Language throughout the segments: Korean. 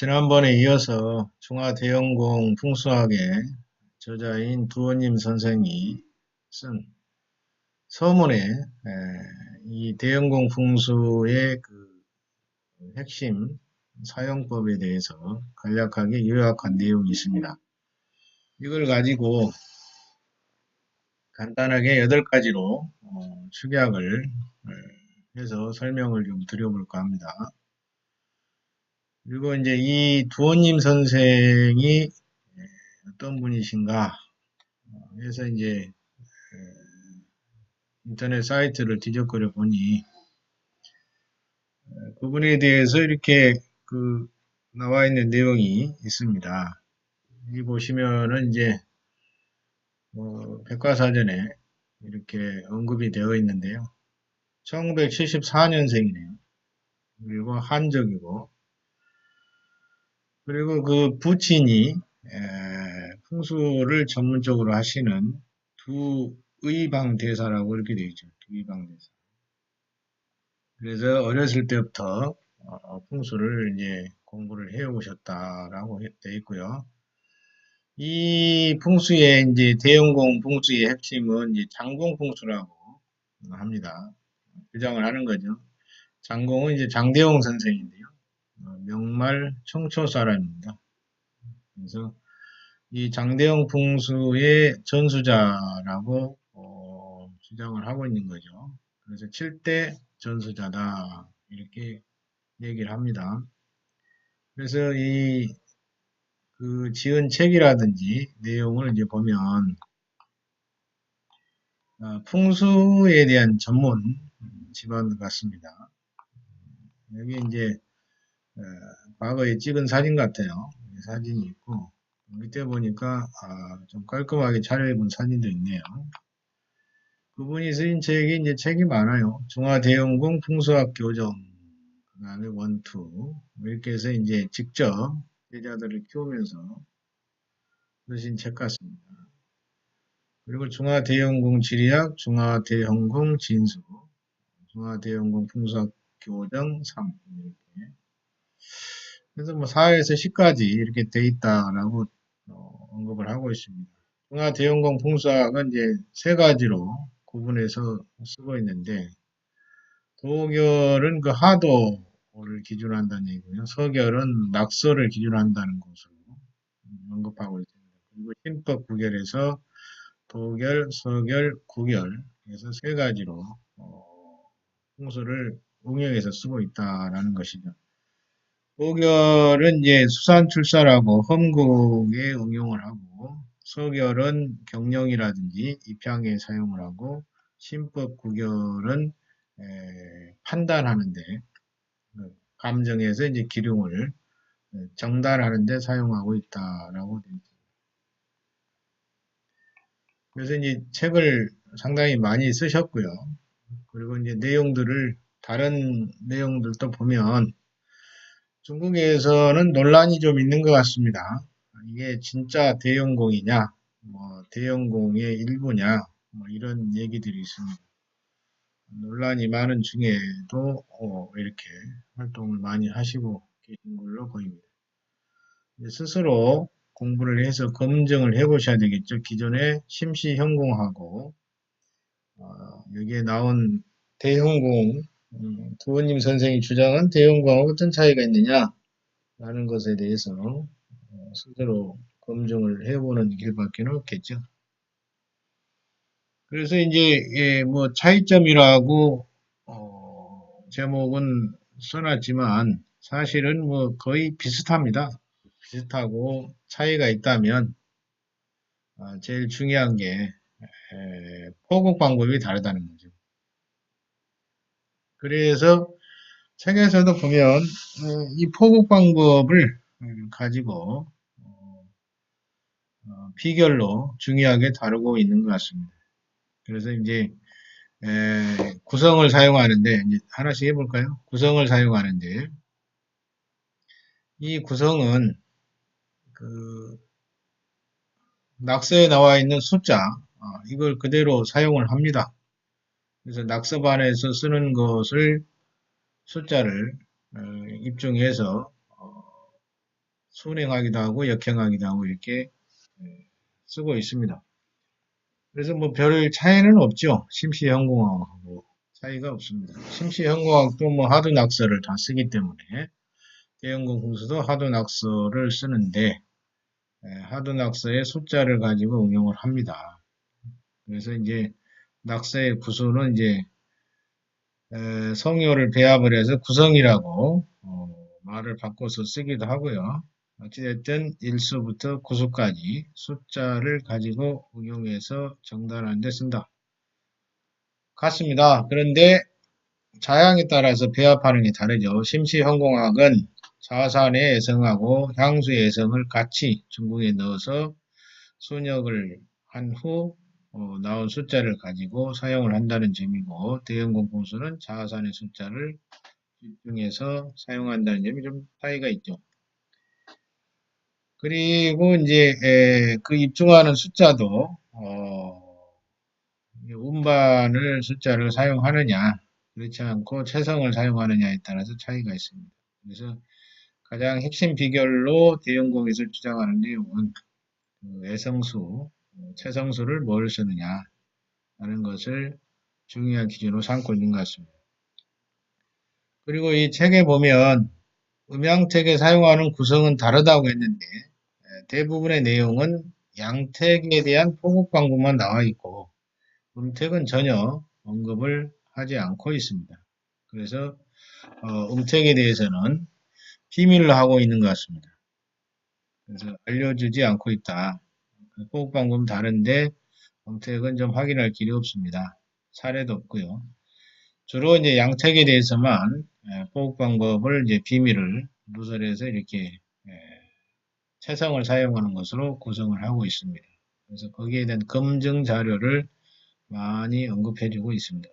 지난번에 이어서 중화대영공 풍수학의 저자인 두원님 선생이 쓴 서문에 에, 이 대영공 풍수의 그 핵심 사용법에 대해서 간략하게 요약한 내용이 있습니다. 이걸 가지고 간단하게 8가지로 어, 축약을 에, 해서 설명을 좀 드려볼까 합니다. 그리고 이제 이 두원님 선생이 어떤 분이신가 해서 이제 인터넷 사이트를 뒤적거려 보니 그분에 대해서 이렇게 그 나와 있는 내용이 있습니다. 이 보시면은 이제 뭐 백과사전에 이렇게 언급이 되어 있는데요. 1974년생이네요. 그리고 한적이고 그리고 그 부친이 풍수를 전문적으로 하시는 두 의방 대사라고 이렇게 되어 있죠. 두 의방 대사. 그래서 어렸을 때부터 어, 풍수를 이제 공부를 해 오셨다라고 되어 있고요. 이 풍수의 이제 대용공 풍수의 핵심은 이제 장공 풍수라고 합니다. 주장을 하는 거죠. 장공은 이제 장대용 선생인데요. 어, 명말 청초 사람입니다. 그래서 이 장대영 풍수의 전수자라고 어, 주장을 하고 있는 거죠. 그래서 7대 전수자다 이렇게 얘기를 합니다. 그래서 이 그 지은 책이라든지 내용을 이제 보면 어, 풍수에 대한 전문 집안 같습니다. 여기 이제 어, 과거에 찍은 사진 같아요. 사진이 있고 밑에 보니까 아, 좀 깔끔하게 차려입은 사진도 있네요. 그분이 쓰인 책이 이제 책이 많아요. 중화대용공 풍수학 교정, 그 다음에 원투 이렇게 해서 이제 직접 제자들을 키우면서 쓰신 책 같습니다. 그리고 중화대용공 지리학, 중화대형공 진수, 중화대용공 풍수학 교정 3 이렇게 그래서 뭐 4에서 10까지 이렇게 돼 있다라고 어, 언급을 하고 있습니다. 중화 대용공 풍수학은 이제 세 가지로 구분해서 쓰고 있는데 도결은 그 하도를 기준으로 한다는 얘기고요. 서결은 낙서를 기준으로 한다는 것으로 언급하고 있습니다. 그리고 신법 구결에서 도결, 서결, 구결 그래서 세 가지로 어, 풍수를 응용해서 쓰고 있다라는 것이죠. 오결은 이제 수산 출사라고 험국에 응용을 하고 서결은 경령이라든지 입향에 사용을 하고 신법 구결은 판단하는데 그 감정에서 이제 기lum을 정달하는데 사용하고 있다라고 되어 있습니다. 그래서 이제 책을 상당히 많이 쓰셨고요. 그리고 이제 내용들을 다른 내용들도 보면 중국에서는 논란이 좀 있는 것 같습니다. 이게 진짜 대형공이냐, 뭐 대형공의 일부냐, 뭐 이런 얘기들이 있습니다. 논란이 많은 중에도 어, 이렇게 활동을 많이 하시고 계신 걸로 보입니다. 스스로 공부를 해서 검증을 해 보셔야 되겠죠. 기존에 심시현공하고 어, 여기에 나온 대형공 음, 부모님 선생이 주장한 대형공하고 어떤 차이가 있느냐 라는 것에 대해서 어, 스스로 검증을 해보는 길밖에 없겠죠. 그래서 이제 예, 뭐 차이점이라고 어, 제목은 써놨지만 사실은 뭐 거의 비슷합니다. 비슷하고 차이가 있다면 어, 제일 중요한 게 에, 포국 방법이 다르다는 거죠. 그래서 책에서도 보면 어, 이 포국 방법을 가지고 어, 어, 비결로 중요하게 다루고 있는 것 같습니다. 그래서 이제 구성을 사용하는데 하나씩 해볼까요? 구성을 사용하는데 이 구성은 그 낙서에 나와 있는 숫자 이걸 그대로 사용을 합니다. 그래서 낙서반에서 쓰는 것을 숫자를 어, 입증해서 어, 순행하기도 하고 역행하기도 하고 이렇게 예, 쓰고 있습니다. 그래서 뭐 별 차이는 없죠. 심시현공학하고 차이가 없습니다. 심시현공학도 뭐 하드 낙서를 다 쓰기 때문에 대형공 공수도 하드 낙서를 쓰는데 예, 하드 낙서의 숫자를 가지고 응용을 합니다. 그래서 이제 낙서의 구수는 이제 에, 성효를 배합을 해서 구성이라고 어, 말을 바꿔서 쓰기도 하고요. 어찌됐든 1수부터 9수까지 숫자를 가지고 응용해서 정단하는 데 쓴다. 같습니다. 그런데 자양에 따라서 배합하는 게 다르죠. 심시현공학은 자산의 예성하고 향수의 예성을 같이 중국에 넣어서 순역을 한후 어, 나온 숫자를 가지고 사용을 한다는 점이고 대형공공수는 자산의 숫자를 집중해서 사용한다는 점이 좀 차이가 있죠. 그리고 이제 에, 그 입증하는 숫자도 어, 운반을 숫자를 사용하느냐 그렇지 않고 체성을 사용하느냐에 따라서 차이가 있습니다. 그래서 가장 핵심 비결로 대형공에서 주장하는 내용은 그 애성수, 체성수를 뭘 쓰느냐 하는 것을 중요한 기준으로 삼고 있는 것 같습니다. 그리고 이 책에 보면 음양택에 사용하는 구성은 다르다고 했는데 대부분의 내용은 양택에 대한 포국 광고만 나와 있고 음택은 전혀 언급을 하지 않고 있습니다. 그래서 어, 음택에 대해서는 비밀로 하고 있는 것 같습니다. 그래서 알려주지 않고 있다. 광고는 다른데 음택은 좀 확인할 길이 없습니다. 사례도 없고요. 주로 이제 양택에 대해서만 포국 방법을 이제 비밀을 누설해서 이렇게 채성을 사용하는 것으로 구성을 하고 있습니다. 그래서 거기에 대한 검증 자료를 많이 언급해주고 있습니다.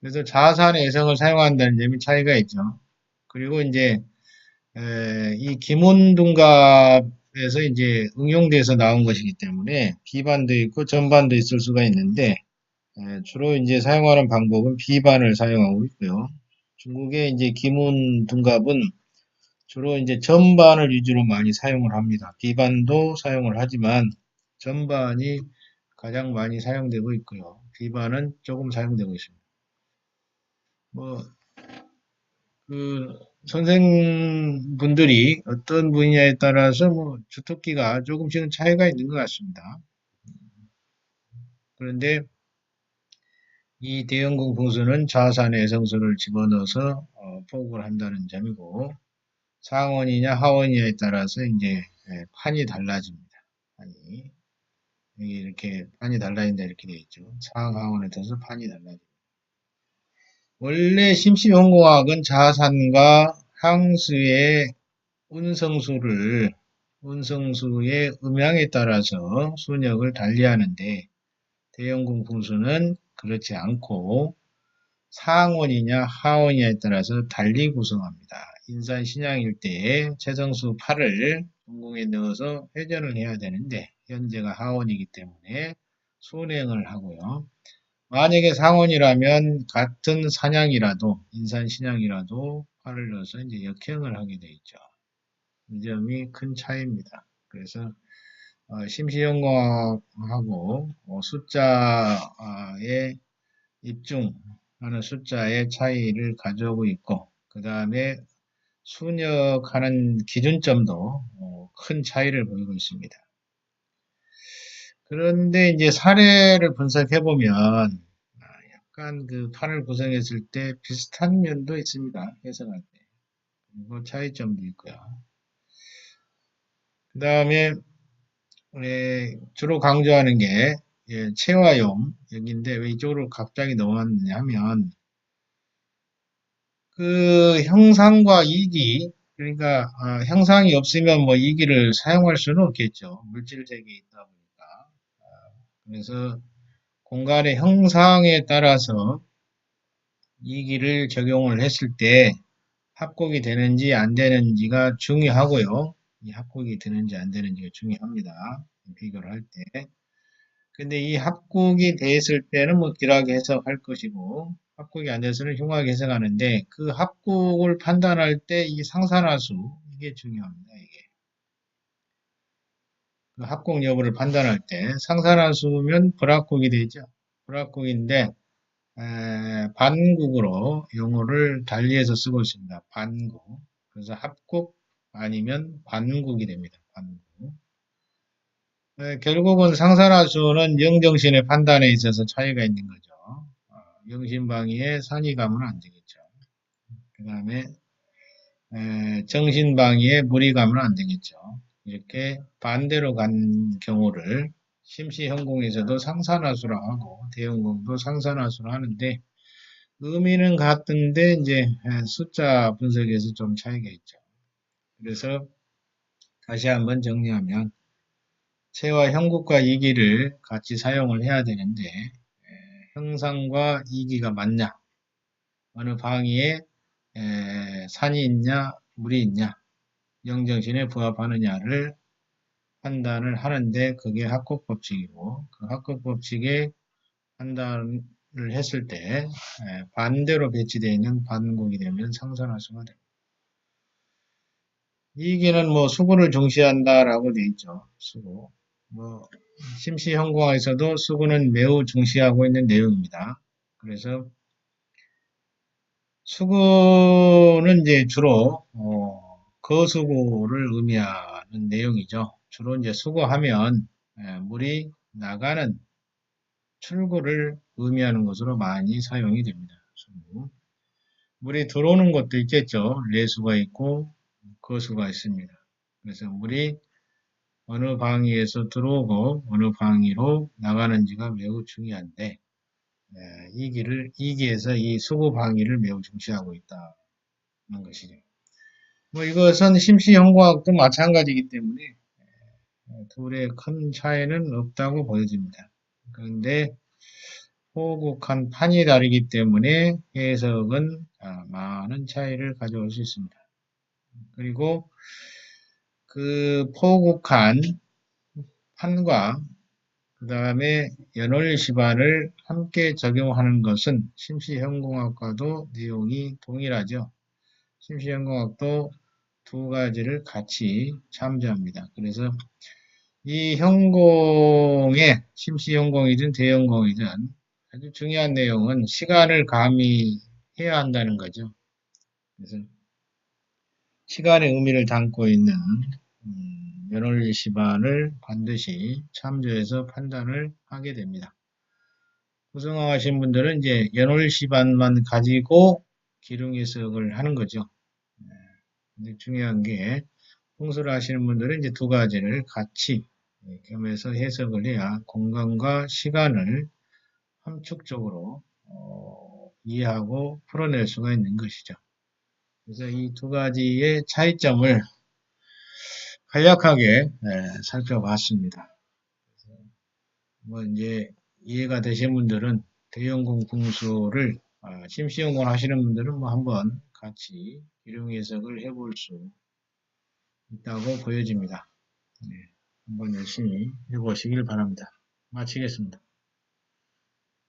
그래서 자산의 예성을 사용한다는 점이 차이가 있죠. 그리고 이제 이 기문둔갑 에서 이제 응용돼서 나온 것이기 때문에 비반도 있고 전반도 있을 수가 있는데 주로 이제 사용하는 방법은 비반을 사용하고 있고요. 중국의 이제 기문 둔갑은 주로 이제 전반을 위주로 많이 사용을 합니다. 비반도 사용을 하지만 전반이 가장 많이 사용되고 있고요. 비반은 조금 사용되고 있습니다. 뭐, 그, 선생분들이 어떤 분야에 따라서 뭐 주특기가 조금씩은 차이가 있는 것 같습니다. 그런데 이 대형공 풍수는 자산의 성수를 집어넣어서 어, 포국을 한다는 점이고 상원이냐 하원이냐에 따라서 이제 예, 판이 달라집니다. 판이 여기 이렇게 판이 달라진다 이렇게 되어 있죠. 상하원에 따라서 판이 달라집니다. 원래 심시현공학은 자산과 향수의 운성수를 운성수의 음양에 따라서 순역을 달리하는데 대형공 풍수는 그렇지 않고 상원이냐 하원이냐에 따라서 달리 구성합니다. 인산 신양일 때에 최성수 8을 동공에 넣어서 회전을 해야 되는데 현재가 하원이기 때문에 순행을 하고요. 만약에 상원이라면 같은 산양이라도 인산 신양이라도 8을 넣어서 이제 역행을 하게 되어 있죠. 이 점이 큰 차이입니다. 그래서 어, 심시연공하고 어, 숫자의 입중하는 숫자의 차이를 가져오고 있고 그 다음에 순역하는 기준점도 어, 큰 차이를 보이고 있습니다. 그런데 이제 사례를 분석해 보면 아, 약간 그 판을 구성했을 때 비슷한 면도 있습니다. 해석할 때. 그리고 차이점도 있고요. 그 다음에 예, 주로 강조하는 게 예, 체화용 여기인데 왜 이쪽으로 갑자기 넘어왔느냐 하면 그 형상과 이기 그러니까 아, 형상이 없으면 뭐 이기를 사용할 수는 없겠죠. 물질 세계에 있다 보니까. 아, 그래서 공간의 형상에 따라서 이기를 적용을 했을 때 합곡이 되는지 안 되는지가 중요하고요. 이 합곡이 되는지 안 되는지가 중요합니다. 비교를 할 때. 근데 이 합곡이 됐을 때는 뭐 길하게 해석할 것이고 합곡이 안 돼서는 흉하게 해석하는데 그 합곡을 판단할 때 이 상산화수 이게 중요합니다. 이게. 그 합곡 여부를 판단할 때 상산화수면 불합곡이 되죠. 불합곡인데 에, 반국으로 용어를 달리해서 쓰고 있습니다. 반국. 그래서 합국 아니면 반국이 됩니다. 반국. 에, 결국은 상산화수는 영정신의 판단에 있어서 차이가 있는 거죠. 어, 영신방위에 산이 가면 안 되겠죠. 그 다음에 정신방위에 물이 가면 안 되겠죠. 이렇게 반대로 간 경우를 심시현공에서도 상산화수라 하고 대형공도 상산화수라 하는데 의미는 같은데 이제 숫자 분석에서 좀 차이가 있죠. 그래서 다시 한번 정리하면 체와 형국과 이기를 같이 사용을 해야 되는데 형상과 이기가 맞냐? 어느 방위에 산이 있냐? 물이 있냐 영정신에 부합하느냐를 판단을 하는데 그게 합곡법칙이고 그 합곡법칙에 판단을 했을 때 반대로 배치되어 있는 반곡이 되면 상선화수가 됩니다. 이기는 뭐 수구를 중시한다라고 되어 있죠. 수구. 뭐 심시현공에서도 수구는 매우 중시하고 있는 내용입니다. 그래서 수구는 이제 주로 어, 거수구를 의미하는 내용이죠. 주로 이제 수거하면 예, 물이 나가는 출구를 의미하는 것으로 많이 사용이 됩니다. 물이 들어오는 것도 있겠죠. 내수가 있고 거수가 있습니다. 그래서 물이 어느 방위에서 들어오고 어느 방위로 나가는지가 매우 중요한데 예, 이 길을 이 기에서 이 수구 방위를 매우 중시하고 있다는 것이죠. 뭐 이것은 심시현공학도 마찬가지이기 때문에 둘의 큰 차이는 없다고 보여집니다. 그런데 호국한 판이 다르기 때문에 해석은 많은 차이를 가져올 수 있습니다. 그리고 그 포국한 판과 그 다음에 연월 시반을 함께 적용하는 것은 심시현공학과도 내용이 동일하죠. 심시현공학도 두 가지를 같이 참조합니다. 그래서 이 현공의 심시현공이든 대현공이든 아주 중요한 내용은 시간을 가미해야 한다는 거죠. 그래서 시간의 의미를 담고 있는 음, 연원리 시반을 반드시 참조해서 판단을 하게 됩니다. 구성하신 분들은 이제 연월 시반만 가지고 기능 해석을 하는 거죠. 네. 중요한 게 홍수를 하시는 분들은 이제 두 가지를 같이 겸해서 해석을 해야 공간과 시간을 함축적으로 어, 이해하고 풀어낼 수가 있는 것이죠. 그래서 이 두 가지의 차이점을 간략하게 네, 살펴봤습니다. 뭐 이제 이해가 되신 분들은 대형공 풍수를 아, 심시연공 하시는 분들은 뭐 한번 같이 기룡 해석을 해볼 수 있다고 보여집니다. 네. 한번 열심히 해보시길 바랍니다. 마치겠습니다.